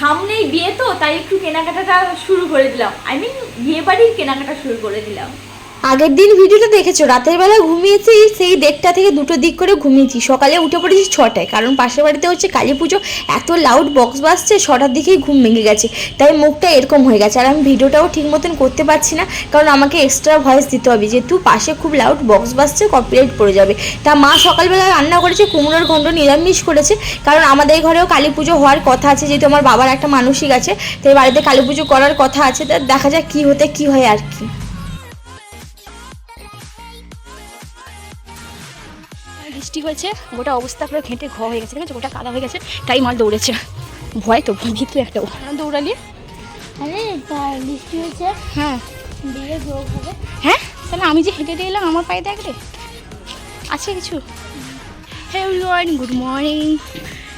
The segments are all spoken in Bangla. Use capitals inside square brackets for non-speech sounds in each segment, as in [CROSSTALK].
সামনেই বিয়ে তো, তাই একটু কেনাকাটাটা শুরু করে দিলাম। আই মিন বিয়ে বাড়ির কেনাকাটা শুরু করে দিলাম। আগের দিন ভিডিওটা দেখেছ? রাতের বেলা ঘুমিয়েছি, সেই দেড়টা থেকে দুটো দিক করে ঘুমিয়েছি। সকালে উঠে পড়েছি ছটায়। কারণ পাশের বাড়িতে হচ্ছে কালী পুজো, এত লাউড বক্স বাজছে, ছটার দিকেই ঘুম ভেঙে গেছে। তাই মুখটা এরকম হয়ে গেছে। আর আমি ভিডিওটাও ঠিক মতন করতে পারছি না, কারণ আমাকে এক্সট্রা ভয়েস দিতে হবে। যেহেতু পাশে খুব লাউড বক্স বাজছে কপিরাইট পড়ে যাবে। তা মা সকালবেলা রান্না করেছে, কুমড়োর ঘন্ট নিরামিষ করেছে। কারণ আমাদের ঘরেও কালী পুজো হওয়ার কথা আছে। যেহেতু আমার বাবার একটা মানসিক আছে, তাই বাড়িতে কালী পুজো করার কথা আছে। তা দেখা যাক কী হতে, কী হয় আর কি। বৃষ্টি হয়েছে? গোটা অবস্থা পুরো ঘেঁটে ঘ হয়ে গেছে ঠিক আছে? গোটা কাদা হয়ে গেছে তাই মাল দৌড়েছে। ভয় তো ভিতরে একটা দৌড়ালি? আরে তার বৃষ্টি হয়েছে। হ্যাঁ। হবে। হ্যাঁ? তাহলে আমি যে হেঁটে এলাম আমার পায়ে দেখ রে। আছে কিছু? হ্যাঁ গুড মর্নিং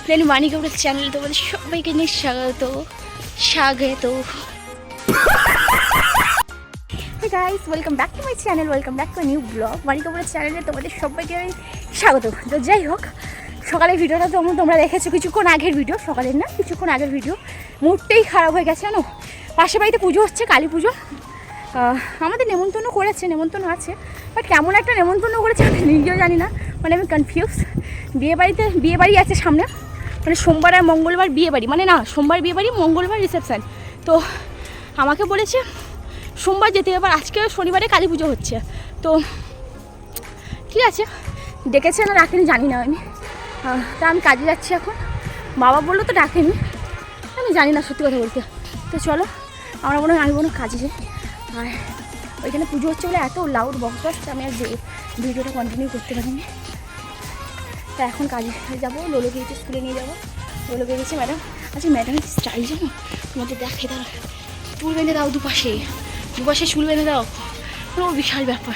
প্লেন মানি কাপড়ের চ্যানেল তোমাদের সবাইকে নিয়ে স্বাগত স্বাগত। Guys welcome back to my channel welcome back to new blog মানি কাপড়ের চ্যানেলে তোমাদের সবাইকে স্বাগত। তো যাই হোক, সকালের ভিডিওটা তো তোমরা দেখেছ, কিছুক্ষণ আগের ভিডিও, সকালের না, কিছুক্ষণ আগের ভিডিও। মুডটাই খারাপ হয়ে গেছে, জানো? পাশের বাড়িতে পুজো হচ্ছে, কালী পুজো। আমাদের নেমন্তন্ন করেছে, নেমন্তন্ন আছে বাট কেমন একটা নেমন্তন্ন করেছে আমি নিজেও জানি না। মানে আমি কনফিউজ বিয়ে বাড়িতে বিয়ে বাড়ি আছে সামনে। মানে সোমবার আর মঙ্গলবার বিয়ে বাড়ি। মানে না, সোমবার বিয়ে বাড়ি, মঙ্গলবার রিসেপশান তো আমাকে বলেছে সোমবার যেতে এবার আজকে শনিবারে কালী পুজো হচ্ছে। তো ঠিক আছে? ডেকেছে না, ডাকেনি, জানি না আমি। তা আমি কাজে যাচ্ছি এখন। বাবা বলল তো ডাকেনি। আমি জানি না সত্যি কথা বলতে। তো চলো, আমরা মনে হয়, আমি কোনো কাজে আর ওইখানে পুজো হচ্ছে বলে এত লাউড বক্স আমি আর ভিডিওটা কন্টিনিউ করতে পারিনি। তা এখন কাজে যাব লোলোকে একটু স্কুলে নিয়ে যাব। লোলোকে গেছি ম্যাডাম আচ্ছা ম্যাডামের স্টাইল জানো? তোমাদের দেখে দাও চুল বেঁধে দাও দুপাশে। দুপাশে চুল বেঁধে দাও। পুরো বিশাল ব্যাপার।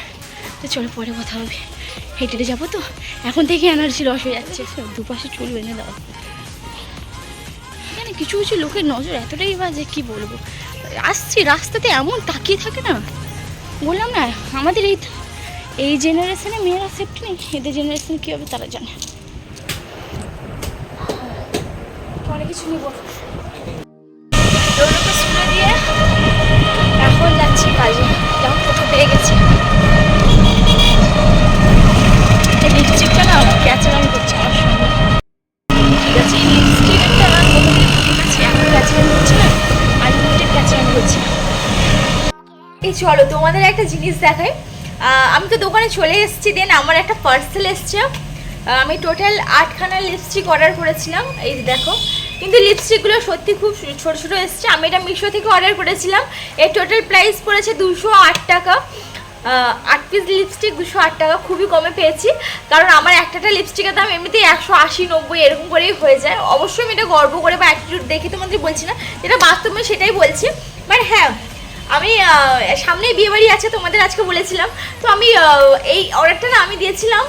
তো চলো পরে কথা হবে। হেঁটে হেঁটে যাব তো? এখন থেকে এনার্জি লস হয়ে যাচ্ছে। দুপাশে চুল বেঁধে দাও। মানে কিছু কিছু লোকের নজর এতটাই বাজে, কি বলব? আসছি, রাস্তাতে এমন তাকিয়ে থাকে না। বললাম না, আমাদের এই এই জেনারেশনে মেয়েরা সেফটি নেই। এদের জেনারেশনে কী হবে তারা জানে। অনেক কিছু নিব। কাজে যেমন পেয়ে গেছি। না না এই চলো, তোমাদের একটা জিনিস দেখাই। আমি তো দোকানে চলে এসেছি দেন আমার একটা পার্সেল এসছে। আমি টোটাল আটখানা লিপস্টিক অর্ডার করেছিলাম। এই দেখো কিন্তু লিপস্টিকগুলো সত্যি খুব ছোটো ছোটো এসছে। আমি এটা মিশো থেকে অর্ডার করেছিলাম। এর টোটাল প্রাইস পড়েছে দুশো আট টাকা। আট পিস লিপস্টিক দুশো আট টাকা। খুবই কমে পেয়েছি। কারণ আমার একটাটা লিপস্টিকের দাম এমনিতেই একশো আশি, নব্বই, এরকম করেই হয়ে যায়। অবশ্যই আমি এটা গর্ব করে বা অ্যাটিটিউড দেখে তোমাদের বলছি না। যেটা বাস্তবে সেটাই বলছি। বাট হ্যাঁ আমি সামনেই বিয়ে বাড়ি আছে, তোমাদের আজকে বলেছিলাম। তো আমি এই অর্ডারটা না আমি দিয়েছিলাম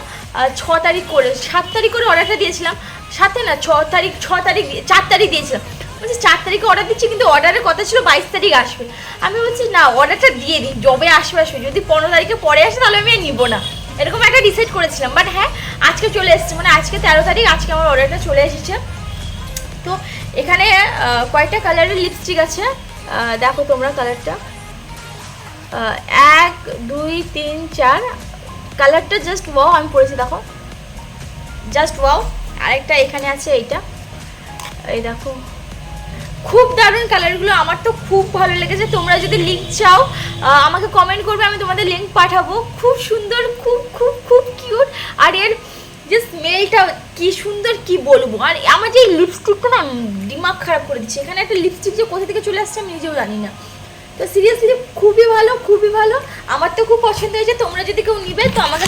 ছ তারিখ করে, সাত তারিখ করে অর্ডারটা দিয়েছিলাম। সাথে না, ছ তারিখ ছ তারিখ, চার তারিখ দিয়েছিলাম। বলছি, চার তারিখে অর্ডার দিচ্ছি, কিন্তু অর্ডারের কথা ছিল বাইশ তারিখ আসবে। আমি বলছি, না অর্ডারটা দিয়ে দিই যবে আসবে আসবে। যদি পনেরো তারিখে পরে আসে, তাহলে আমি আর নিবো না। এরকম একটা ডিসাইড করেছিলাম। বাট হ্যাঁ আজকে চলে এসেছে। মানে আজকে তেরো তারিখ, আজকে আমার অর্ডারটা চলে এসেছে। তো এখানে কয়েকটা কালারের লিপস্টিক আছে। দেখো তোমরা কালারটা এক, দুই, তিন, চার। কালারটা জাস্ট ওয়াও আমি পড়েছি, দেখো। জাস্ট ওয়াও আরেকটা এখানে আছে এইটা। এই দেখো। খুব দারুণ কালারগুলো আমার তো খুব ভালো লেগেছে। তোমরা যদি লিঙ্ক চাও আমাকে কমেন্ট করবে, আমি তোমাদের লিঙ্ক পাঠাবো। খুব সুন্দর, খুব খুব খুব কিউট আর এর যে স্মেলটা কি সুন্দর, কি বলব? আর আমার যে লিপস্টিকটা না দিমাগ খারাপ করে দিচ্ছে। এখানে একটা লিপস্টিক যে কোথা থেকে চলে আসছে আমি নিজেও জানি না। তো সিরিয়াসলি খুবই ভালো খুবই ভালো। আমার তো খুব পছন্দ হয়েছে, তোমরা যদি কেউ নিবে, তো আমাকে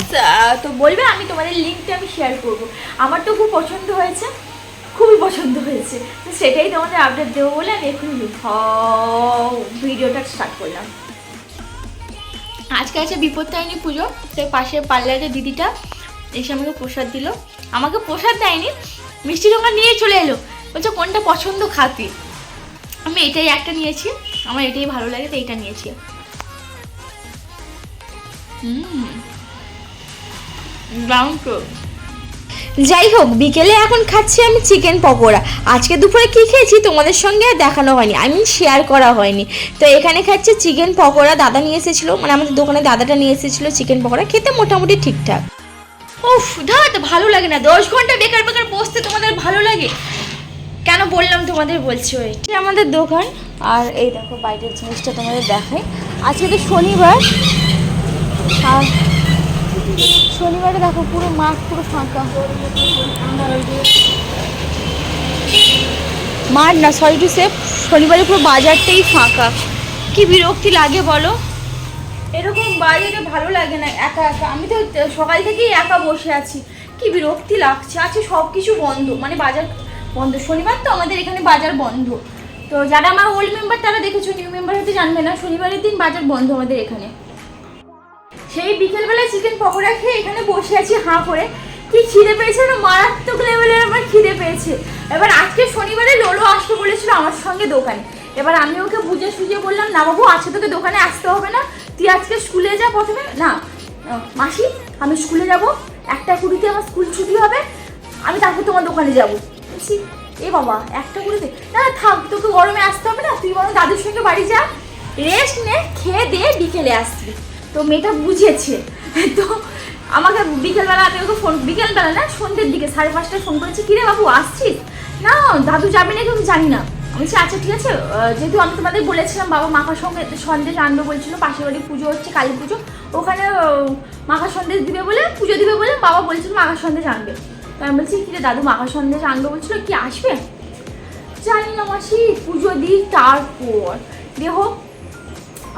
তো বলবে, আমি তোমাদের লিঙ্কটা আমি শেয়ার করব। আমার তো খুব পছন্দ হয়েছে, খুবই পছন্দ হয়েছে। তো সেটাই তোমাদের আপডেট দেবো বলে আমি এখন ভিডিওটা স্টার্ট করলাম। আজকে আছে বিপত্তায়নী পুজো, তো পাশে পার্লারের দিদিটা এসে আমাকে প্রসাদ দিল। আমাকে প্রসাদ দেয়নি, মিষ্টি দোকান নিয়ে চলে এলো। বলছে, কোনটা পছন্দ খাতি? আমি এটাই একটা নিয়েছি। আমার এটাই ভালো লাগে তো এইটা নিয়েছি। ব্রাউন যাই হোক বিকেলে এখন খাচ্ছি আমি চিকেন পকোড়া। আজকে দুপুরে কী খেয়েছি তোমাদের সঙ্গে আর দেখানো হয়নি আই মিন শেয়ার করা হয়নি। তো এখানে খাচ্ছি চিকেন পকোড়া দাদা নিয়ে এসেছিল মানে আমাদের দোকানে দাদাটা নিয়ে এসেছিল চিকেন পকোড়া খেতে মোটামুটি ঠিকঠাক। উফ ধাত ভালো লাগে না দশ ঘণ্টা বেকার বেকার বসতে তোমাদের ভালো লাগে। কেন বললাম তোমাদের বলছি ওই। এটা আমাদের দোকান আর এই দেখো বাইরের জিনিসটা তোমাদের দেখাই। আজকে তো শনিবার। আর শনিবারে দেখো পুরো মাঠ পুরো ফাঁকা। মাঠ না সরি টু সেফ শনিবারে পুরো বাজারটাই ফাঁকা। কি বিরক্তি লাগে বলো? এরকম বাড়িতে ভালো লাগে না, একা একা। আমি তো সকাল থেকেই একা বসে আছি। কি বিরক্তি লাগছে? আছে সব কিছু বন্ধ। মানে বাজার বন্ধ। শনিবার তো আমাদের এখানে বাজার বন্ধ। তো যারা আমার ওল্ড মেম্বার তারা দেখেছ নিউ মেম্বার হয়তো জানবে না। শনিবারের দিন বাজার বন্ধ আমাদের এখানে। সেই বিকেলবেলায় চিকেন পকোড়া খেয়ে এখানে বসে আছি হাঁ করে। কি খিদে পেয়েছে না? মারাত্মক লেভেলের আমার খিদে পেয়েছে। এবার আজকে শনিবারে লোলো আসতে বলেছিল আমার সঙ্গে দোকানে। এবার আমি ওকে বুঝে সুঝে বললাম, না বাবু, আজকে তোকে দোকানে আসতে হবে না। তুই আজকে স্কুলে যা প্রথমে। না মাসি, আমি স্কুলে যাব। একটা কুড়িতে আমার স্কুল ছুটি হবে। আমি তারপর তোমার দোকানে যাব। এ বাবা একটা কুড়িতে না না, থাক তোকে গরমে আসতে হবে না তুই বরং দাদুর সঙ্গে বাড়ি যা। রেস্ট নে খেয়ে দিয়ে বিকেলে আসবি। তো মেয়েটা বুঝেছে। তো আমাকে বিকেলবেলা আমি ওকে ফোন বিকেলবেলা না সন্ধ্যের দিকে সাড়ে পাঁচটায় ফোন করেছি কিরে বাবু আসছিস? না দাদু যাবে নাকি আমি জানি না। আমি বলছি আচ্ছা ঠিক আছে যেহেতু আমি তোমাদের বলেছিলাম বাবা মাখার সঙ্গে সন্দেশ আনবে বলছিল পাশের বাড়ি পুজো হচ্ছে কালী পুজো ওখানে মাখা সন্দেশ দিবে বলে পুজো দিবে বলে বাবা বলছিল মাখার সন্দেশ আনবে তো আমি বলছি কিরে দাদু, মাখা সন্দেশ আনবে বলছিল, কি আসবে? জানি না মাসি, পুজো দিই তারপর। দিয়ে হোক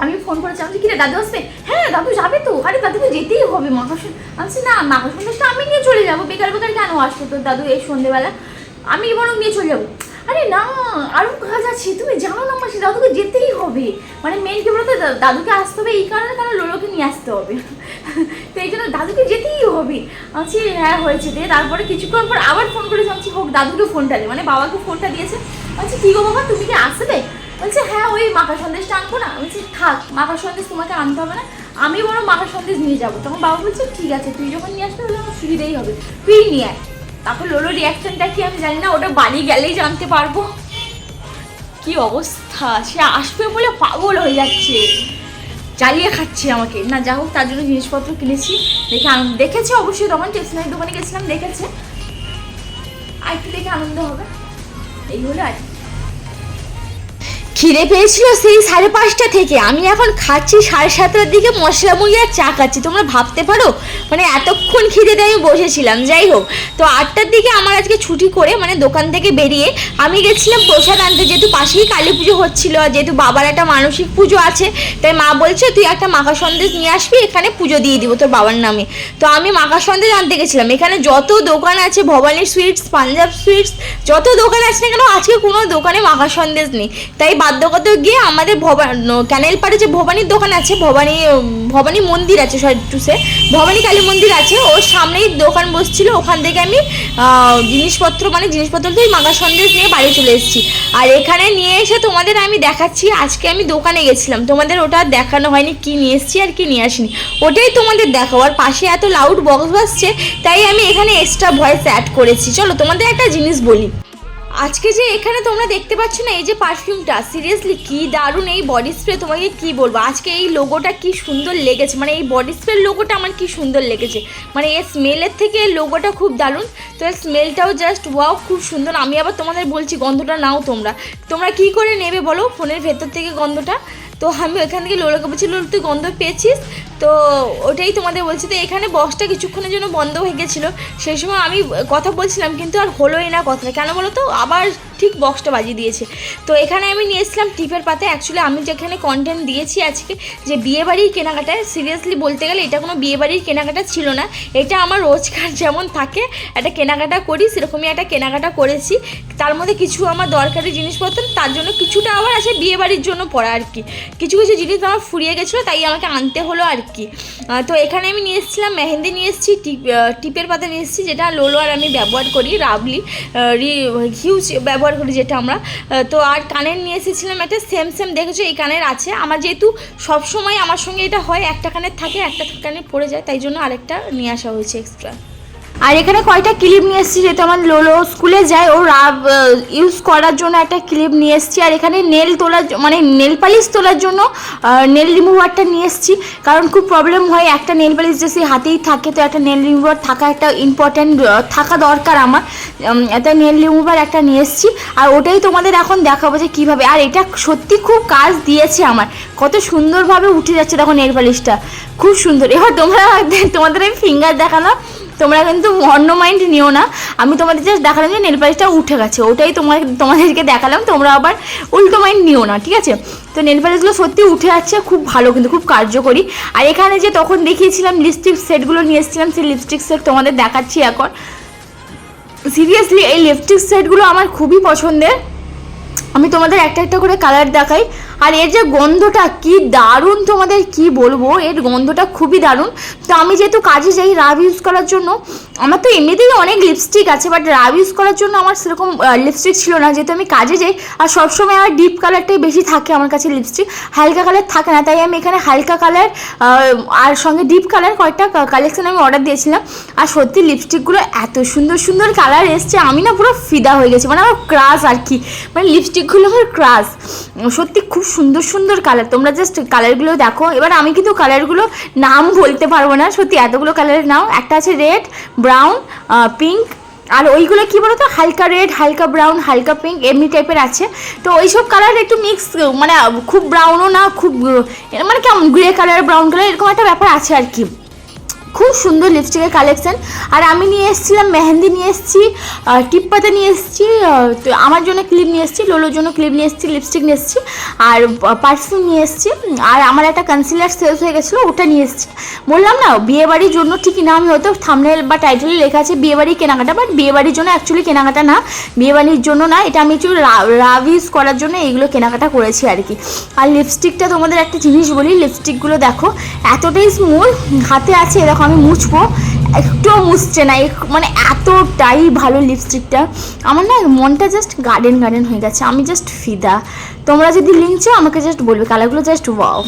আমি ফোন করেছি আমি কিরে দাদু আসবে? হ্যাঁ দাদু যাবে তো, আরে দাদুকে যেতেই হবে, মাখা আমি না, মাখা সন্দেশটা আমি নিয়ে চলে যাব, বেকার বেকার কেন আসব তোর দাদু এই সন্ধেবেলা? আমি বরং নিয়ে চলে যাব। আরে না আরও কাজ আছে। তুমি জানো না মাসি দাদুকে যেতেই হবে। মানে মেন কি বলতো দাদুকে আসতে হবে এই কারণে কারণ লোলোকে নিয়ে আসতে হবে? তো এই জন্য দাদুকে যেতেই হবে। আমি বলছি, হ্যাঁ হয়েছে দিয়ে তারপরে কিছুক্ষণ পর আবার ফোন করেছি আমি হোক দাদুকে ফোনটা দে। মানে বাবাকে ফোনটা দিয়েছে। বলছি কী গো বাবা তুমি কি আসবে? বলছে হ্যাঁ ওই মাখা সন্দেশটা আনব না। বলছি থাক মাখা সন্দেশ তোমাকে আনতে হবে না। আমি বরং মাখা সন্দেশ নিয়ে যাব। তখন বাবা বলছে ঠিক আছে তুই যখন নিয়ে আসবে তাহলে আমার সুবিধাই হবে। তুই নিয়ে আয়। তারপর লোলো রিয়াকশনটা কি আমি জানি না, ওটা বাড়ি গেলেই জানতে পারব। কি অবস্থা? সে আসবে বলে পাগল হয়ে যাচ্ছে। জ্বালিয়ে খাচ্ছে আমাকে। না, যা হোক, তার জন্য জিনিসপত্র কিনেছি। দেখে দেখেছে অবশ্যই তখন টেশনারি দোকানে গেছিলাম, দেখেছে। আর একটু দেখে আনন্দ হবে। এই হলো আর। খিদে পেয়েছিল সেই সাড়ে পাঁচটা থেকে। আমি এখন খাচ্ছি সাড়ে সাতটার দিকে, মশলা মুড়ি আর চা খাচ্ছি। তোমরা ভাবতে পারো? মানে এতক্ষণ খিদেতে আমি বসেছিলাম। যাই হোক, তো আটটার দিকে আমার আজকে ছুটি করে মানে দোকান থেকে বেরিয়ে আমি গেছিলাম প্রসাদ আনতে। যেহেতু পাশেই কালী পুজো হচ্ছিল আর যেহেতু বাবার একটা মানসিক পুজো আছে, তাই মা বলছে, তুই একটা মাখা সন্দেশ নিয়ে আসবি, এখানে পুজো দিয়ে দিব তোর বাবার নামে। তো আমি মাখা সন্দেশ আনতে গেছিলাম। এখানে যত দোকান আছে ভবানী সুইটস পাঞ্জাব সুইটস যত দোকান আছে না কেন, আজকে কোনো দোকানে মাখা সন্দেশ নেই। তাই বাধ্যগত গিয়ে আমাদের ভবা ক্যানেল পাড়ে যে ভবানীর দোকান আছে, ভবানী ভবানী মন্দির আছে, সরি টু ভবানী কালী মন্দির আছে, ওর সামনেই দোকান বসছিল, ওখান থেকে আমি জিনিসপত্র মানে জিনিসপত্র দিয়ে মাখা সন্দেশ নিয়ে বাড়ি চলে এসেছি। আর এখানে নিয়ে এসে তোমাদের আমি দেখাচ্ছি, আজকে আমি দোকানে গেছিলাম, তোমাদের ওটা দেখানো হয়নি, কি নিয়ে এসেছি আর কি নিয়ে আসিনি। ওটাই তোমাদের দেখাও, আর পাশে এত লাউড বক্স বাজছে, তাই আমি এখানে এক্সট্রা ভয়েস অ্যাড করেছি। চলো তোমাদের একটা জিনিস বলি। আজকে যে এখানে তোমরা দেখতে পাচ্ছ না, এই যে পারফিউমটা, সিরিয়াসলি কি দারুণ এই বডি স্প্রে তোমাকে কি বলব? আজকে এই লোগোটা কি সুন্দর লেগেছে মানে এই বডি স্প্রের লোগোটা আমার কি সুন্দর লেগেছে। মানে এর স্মেলের থেকে লোগোটা খুব দারুণ। তো এর স্মেলটাও জাস্ট ওয়াও খুব সুন্দর। আমি আবার তোমাদের বলছি, গন্ধটা নাও তোমরা। তোমরা কি করে নেবে বলো? ফোনের ভেতর থেকে গন্ধটা? তো আমি ওইখান থেকে লোলোকে বলছি, লোল, তুই গন্ধ পেয়েছিস? তো ওটাই তোমাদের বলছি, তো এখানে বক্সটা কিছুক্ষণের জন্য বন্ধ হয়ে গেছিল। সেই সময় আমি কথা বলছিলাম, কিন্তু আর হলোই না কথাটা কেন বলো তো আবার ঠিক বক্সটা বাজিয়ে দিয়েছে। তো এখানে আমি নিয়ে এসেছিলাম টিপের পাতে। অ্যাকচুয়ালি আমি যেখানে কন্টেন্ট দিয়েছি আজকে, যে বিয়েবাড়ির কেনাকাটায় সিরিয়াসলি বলতে গেলে এটা কোনো বিয়েবাড়ির কেনাকাটা ছিল না। এটা আমার রোজকার যেমন থাকে, একটা কেনাকাটা করি, সেরকমই একটা কেনাকাটা করেছি। তার মধ্যে কিছু আমার দরকারি জিনিসপত্র, তার জন্য কিছুটা আবার আছে বিয়েবাড়ির জন্য পড়া আর কি। কিছু কিছু জিনিস আমার ফুরিয়ে গেছিল, তাই আমাকে আনতে হলো আর কি। আহ, তো এখানে আমি নিয়ে এসেছিলাম মেহেন্দি নিয়ে এসেছি টিপ টিপের পাতা নিয়ে এসেছি যেটা লোলো আর আমি ব্যবহার করি রাবলি হিউজ ব্যবহার করি যেটা আমরা। তো আর কানের নিয়ে এসেছিলাম একটা সেম সেম দেখেছ এই কানের আছে। আমার যেহেতু সবসময় আমার সঙ্গে এটা হয় একটা কানের থাকে একটা কানে পড়ে যায় তাই জন্য আরেকটা নিয়ে আসা হয়েছে এক্সট্রা আর এখানে কয়টা ক্লিপ নিয়ে এসেছি যেহেতু আমার লোলো স্কুলে যায়। ও রাব ইউজ করার জন্য একটা ক্লিপ নিয়ে এসেছি। আর এখানে নেল তোলার মানে নেল পালিশ তোলার জন্য নেল রিমুভারটা নিয়ে এসেছি। কারণ খুব প্রবলেম হয়, একটা নেল পালিশ যদি হাতেই থাকে, তো একটা নেল রিমুভার থাকা একটা ইম্পর্ট্যান্ট থাকা দরকার আমার। একটা নেল রিমুভার একটা নিয়ে এসেছি। আর ওটাই তোমাদের এখন দেখাবো যে কীভাবে। আর এটা সত্যি খুব কাজ দিয়েছে আমার। কত সুন্দরভাবে উঠে যাচ্ছে দেখো নেল পালিশটা খুব সুন্দর। এবার তোমরা [LAUGHS] তোমাদের আমি ফিঙ্গার দেখালাম। তোমরা কিন্তু অন্য মাইন্ড নিও না। আমি তোমাদের জাস্ট দেখালাম যে নেল পালিশটা উঠে গেছে। ওটাই তোমার, তোমাদেরকে দেখালাম, তোমরা আবার উল্টো মাইন্ড নিও না, ঠিক আছে? তো নেল পালিশগুলো সত্যি উঠে যাচ্ছে খুব ভালো কিন্তু, খুব কার্যকরী। আর এখানে যে তখন দেখিয়েছিলাম লিপস্টিক সেটগুলো নিয়ে এসেছিলাম, সেই লিপস্টিক সেট তোমাদের দেখাচ্ছি এখন। সিরিয়াসলি এই লিপস্টিক সেটগুলো আমার খুবই পছন্দের। আমি তোমাদের একটা একটা করে কালার দেখাই। আর এর যে গন্ধটা, কি দারুণ তোমাদের কি বলব? এর গন্ধটা খুবই দারুণ। তো আমি যেহেতু কাজে যাই রাব ইউজ করার জন্য, আমার তো এমনিতেই অনেক লিপস্টিক আছে বাট রাব ইউজ করার জন্য আমার সেরকম লিপস্টিক ছিল না। যেহেতু আমি কাজে যাই, আর সবসময় আমার ডিপ কালারটাই বেশি থাকে আমার কাছে লিপস্টিক হালকা কালার থাকে না, তাই আমি এখানে হালকা কালার আর সঙ্গে ডিপ কালার কয়েকটা কালেকশন আমি অর্ডার দিয়েছিলাম। আর সত্যি লিপস্টিকগুলো এত সুন্দর সুন্দর কালার এসছে, আমি না পুরো ফিদা হয়ে গেছি। মানে আমার ক্রাশ আর কি। মানে লিপস্টিকগুলো আমার ক্রাশ সত্যি খুব সুন্দর সুন্দর কালার তোমরা জাস্ট কালারগুলো দেখো। এবার আমি কিন্তু কালারগুলো নাম বলতে পারব না। সত্যি এতগুলো কালারের নাম। একটা আছে রেড ব্রাউন পিঙ্ক আর ওইগুলো কী বলো তো হালকা রেড হালকা ব্রাউন হালকা পিঙ্ক এমনি টাইপের আছে। তো ওই সব কালার একটু মিক্স মানে খুব ব্রাউনও না, খুব মানে কেমন গ্রে কালার ব্রাউন কালার এরকম একটা ব্যাপার আছে আর কি। খুব সুন্দর লিপস্টিকের কালেকশান আর আমি নিয়ে এসেছিলাম, মেহেন্দি নিয়ে এসেছি টিপ পাতা নিয়ে এসেছি তো আমার জন্য ক্লিপ নিয়ে এসেছি, লোলোর জন্য ক্লিপ নিয়ে এসেছি লিপস্টিক নিয়ে এসেছি, আর পারফিউম নিয়ে এসেছি, আর আমার একটা কনসিলার সেলস হয়ে গেছিল, ওটা নিয়ে এসেছি। বললাম না বিয়ে বাড়ির জন্য ঠিকই না, আমি হয়তো থামনেল বা টাইটেলে লেখা আছে বিয়ে বাড়ির কেনাকাটা বাট বিয়ে বাড়ির জন্য অ্যাকচুয়ালি কেনাকাটা না বিয়ে বাড়ির জন্য না, এটা আমি একটু রাভ ইউজ করার জন্য এইগুলো কেনাকাটা করেছি আর কি। আর লিপস্টিকটা তোমাদের একটা জিনিস বলি লিপস্টিকগুলো দেখো, এতটাই স্মুথ হাতে আছে দেখো আমি মুছবো। একটু মুছছে না। মানে এতটাই ভালো লিপস্টিকটা আমার না মনটা জাস্ট গার্ডেন গার্ডেন হয়ে গেছে। আমি জাস্ট ফিদা। তোমরা যদি লিঙ্ক চাও, আমাকে জাস্ট বলবে। কালারগুলো জাস্ট ওয়াও